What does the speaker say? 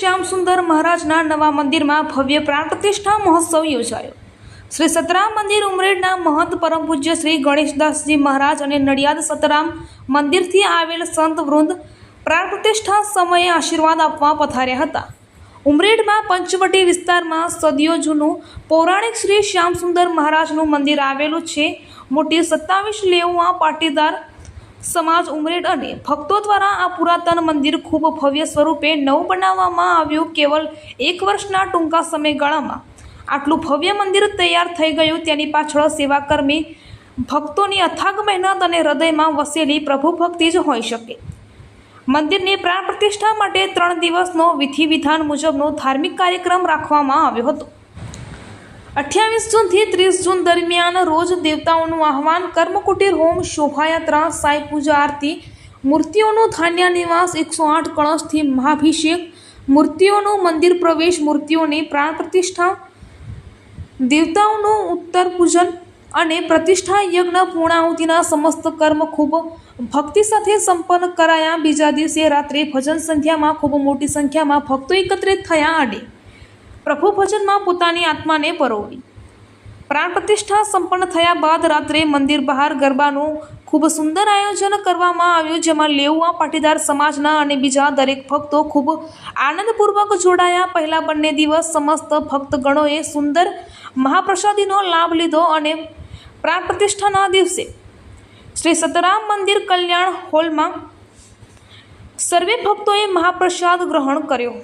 સુંદર મહારાજના નવા મંદિરમાં ભવ્ય પ્રાણ પ્રતિષ્ઠા મહોત્સવ યોજાયો. શ્રી સતરામ મંદિર ઉમરેડના મહંત પરમ પૂજ્ય શ્રી ગણેશદાસજી મહારાજ અને નડિયાદ સતરામ મંદિરથી આવેલ સંત વૃંદ પ્રાણ પ્રતિષ્ઠા સમયે આશીર્વાદ આપવા પધાર્યા હતા. ઉમરેડમાં પંચવટી વિસ્તારમાં સદીઓ જૂનું પૌરાણિક શ્રી શ્યામસુંદર મહારાજનું મંદિર આવેલું છે. મોટી સત્તાવીસ લેઉઆ પાટીદાર સમાજ ઉમરેડ અને ભક્તો દ્વારા આ પુરાતન મંદિર ખૂબ ભવ્ય સ્વરૂપે નવું બનાવવામાં આવ્યું કેવલ એક વર્ષના ટૂંકા સમયગાળામાં. આટલું ભવ્ય મંદિર તૈયાર થઈ ગયું તેની પાછળ સેવાકર્મી, ભક્તોની અથાગ મહેનત અને હૃદયમાં વસેલી પ્રભુ ભક્તિ જ હોઈ શકે. મંદિરની પ્રાણ પ્રતિષ્ઠા માટે ત્રણ દિવસનો વિધિ વિધાન મુજબનો ધાર્મિક કાર્યક્રમ રાખવામાં આવ્યો હતો. અઠ્યાવીસ જૂનથી ત્રીસ જૂન દરમિયાન રોજ દેવતાઓનું આહવાન, કર્મકુટીર, હોમ, શોભાયાત્રા, સાંઈ પૂજા આરતી, મૂર્તિઓનું ધાન્ય નિવાસ, એકસો આઠ કળશથી મહાભિષેક, મૂર્તિઓનું મંદિર પ્રવેશ, મૂર્તિઓની પ્રાણ પ્રતિષ્ઠા, દેવતાઓનું ઉત્તર પૂજન અને પ્રતિષ્ઠા યજ્ઞ પૂર્ણાહુતિના સમસ્ત કર્મ ખૂબ ભક્તિ સાથે સંપન્ન કરાયા. બીજા દિવસે રાત્રે ભજન સંધ્યામાં ખૂબ મોટી સંખ્યામાં ભક્તો એકત્રિત થયા અને પ્રભુ ભજનમાં પોતાની આત્માને પરોવી પ્રાણ પ્રતિષ્ઠા સંપન્ન થયા બાદ રાત્રે મંદિર બહાર ગરબાનું ખૂબ સુંદર આયોજન કરવામાં આવ્યું, જેમાં લેઉઆ પાટીદાર સમાજના અને બીજા દરેક ભક્તો ખૂબ આનંદપૂર્વક જોડાયા. પહેલા બંને દિવસ સમસ્ત ભક્તગણોએ સુંદર મહાપ્રસાદીનો લાભ લીધો અને પ્રાણ પ્રતિષ્ઠાના દિવસે શ્રી સતરામ મંદિર કલ્યાણ હોલમાં સર્વે ભક્તોએ મહાપ્રસાદ ગ્રહણ કર્યો.